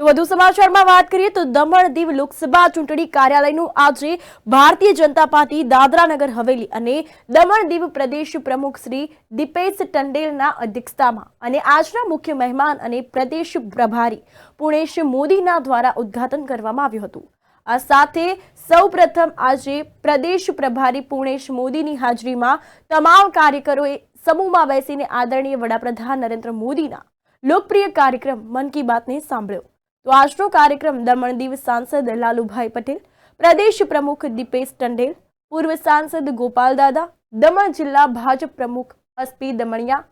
તો વધુ સમાચારમાં વાત કરીએ તો દમણ દીવ લોકસભા ચૂંટણી કાર્યાલયનું આજે ભારતીય જનતા પાર્ટી દાદરાનગર હવેલી અને દમણ દીવ પ્રદેશ પ્રમુખ શ્રી દીપેશ ટંડેલના અધ્યક્ષતામાં અને આજના મુખ્ય મહેમાન અને પ્રદેશ પ્રભારી પુણેશ મોદીના દ્વારા ઉદ્ઘાટન કરવામાં આવ્યું હતું. આ સાથે સૌપ્રથમ આજે પ્રદેશ પ્રભારી પુણેશ મોદીની હાજરીમાં તમામ કાર્યકરોએ સમૂહમાં બેસીને આદરણીય વડાપ્રધાન નરેન્દ્ર મોદીના લોકપ્રિય કાર્યક્રમ મન કી બાતને સાંભળ્યો. તો આજનો કાર્યક્રમ દમણ દીવ સાંસદ લાલુભાઈ પટેલ, પ્રદેશ પ્રમુખ દીપેશ ટંડેલ, પૂર્વ સાંસદ ગોપાલ દાદા, દમણ જિલ્લા ભાજપ પ્રમુખ અસ્પી દમણિયા,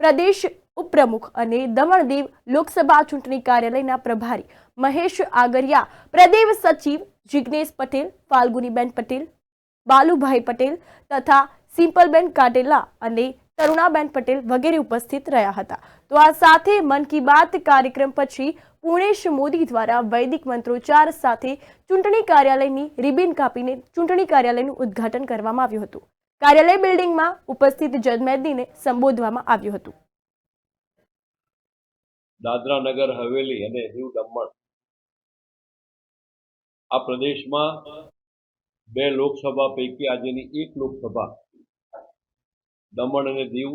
પ્રદેશ ઉપપ્રમુખ અને દમણ દીવ લોકસભા ચૂંટણી કાર્યાલયના પ્રભારી મહેશ આગરિયા પ્રદેવ સચિવ જિગ્નેશ પટેલ, ફાલ્ગુનીબેન પટેલ, બાલુભાઈ પટેલ તથા સિમ્પલબેન કાટેલા અને તરુણાબેન પટેલ વગેરે ઉપસ્થિત રહ્યા હતા. તો આ સાથે મન કી બાત કાર્યક્રમ પછી પૂર્ણેશ મોદી દ્વારા વૈદિક મંત્રોચ્ચાર સાથે ચૂંટણી કાર્યાલયની રિબિન કાપીને ચૂંટણી કાર્યાલયનું ઉદ્ઘાટન કરવામાં આવ્યું હતું. કાર્યાલય બિલ્ડિંગમાં ઉપસ્થિત જનમેદીને સંબોધવામાં આવ્યું હતું. દાદરા નગર હવેલી અને દીવ દમણ આ પ્રદેશમાં બે લોકસભા પૈકી આજેની એક લોકસભા દમણ અને દીવ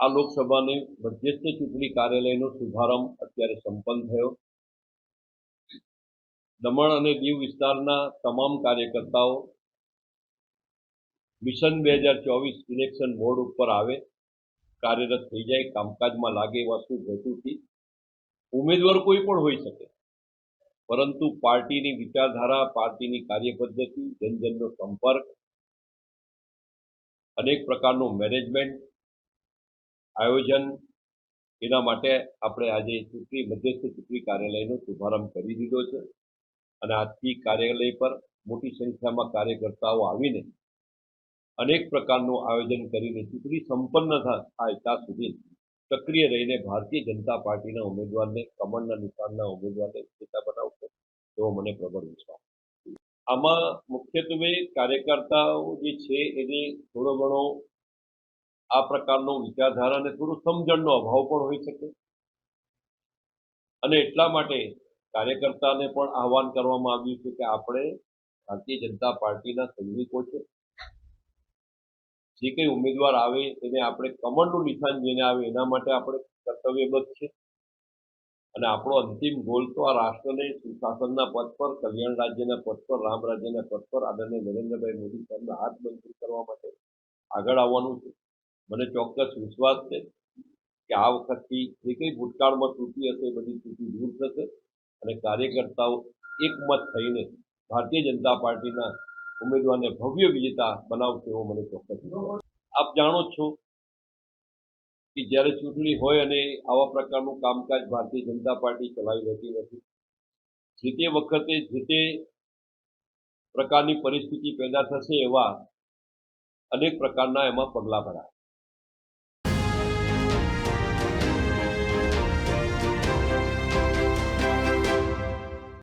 આ લોકસભાની મધ્યસ્થ ચૂંટણી કાર્યાલયનો શુભારંભ અત્યારે સંપન્ન થયો. દમણ અને દીવ વિસ્તારના તમામ કાર્યકર્તાઓ મિશન બે હજાર ચોવીસ ઇલેક્શન બોર્ડ ઉપર આવે, કાર્યરત થઈ જાય, કામકાજમાં લાગે એવા શુભ હેતુથી. ઉમેદવાર કોઈ પણ હોઈ શકે, પરંતુ પાર્ટીની વિચારધારા, પાર્ટીની કાર્યપદ્ધતિ, જનજનનો સંપર્ક અનેક પ્રકારનું મેનેજમેન્ટ આયોજન, એના માટે આપણે આજે ચૂંટણી, મધ્યસ્થ ચૂંટણી કાર્યાલયનો શુભારંભ કરી દીધો છે. અને આજથી કાર્યાલય પર મોટી સંખ્યામાં કાર્યકર્તાઓ આવીને અનેક પ્રકારનું આયોજન કરીને ચૂંટણી સંપન્ન થાય ત્યાં સુધી સક્રિય રહીને ભારતીય જનતા પાર્ટીના ઉમેદવારને, કમળના નિશાનના ઉમેદવારને નેતા બનાવશે એવો મને પ્રબળ વિશ્વાસ આમાં મુખ્યત્વે કાર્યકર્તાઓ જે છે એને થોડો ઘણો આ પ્રકારનો વિચારધારા અને થોડું સમજણનો અભાવ પણ હોઈ શકે. અને એટલા માટે કાર્યકર્તાને પણ આહવાન કરવામાં આવ્યું છે કે આપણે ભારતીય જનતા પાર્ટીના સૈનિકો છે. જે કંઈ ઉમેદવાર આવે એને આપણે કમળનું નિશાન જેને આવે એના માટે આપણે કર્તવ્યબદ્ધ છે. અને આપણો અંતિમ ગોલ તો આ રાષ્ટ્રને સુશાસનના પદ પર, કલ્યાણ રાજ્યના પદ પર, રામ રાજ્યના પદ પર આદરણીય નરેન્દ્રભાઈ મોદી સાહેબના હાથ મંજૂર કરવા માટે આગળ આવવાનું છે. મને ચોક્કસ વિશ્વાસ છે કે આ વખતથી જે કંઈ ભૂતકાળમાં ત્રુટી હશે એ બધી ત્રુટી દૂર થશે અને કાર્યકર્તાઓ એકમત થઈને ભારતીય જનતા પાર્ટીના ઉમેદવારને ભવ્ય વિજેતા બનાવશે એવો મને ચોક્કસ આપ જાણો છો કે જ્યારે ચૂંટણી હોય અને આવા પ્રકારનું કામકાજ ભારતીય જનતા પાર્ટી ચલાવી રહેતી નથી, જે તે વખતે જે તે પ્રકારની પરિસ્થિતિ પેદા થશે એવા અનેક પ્રકારના એમાં પગલાં ભરાય.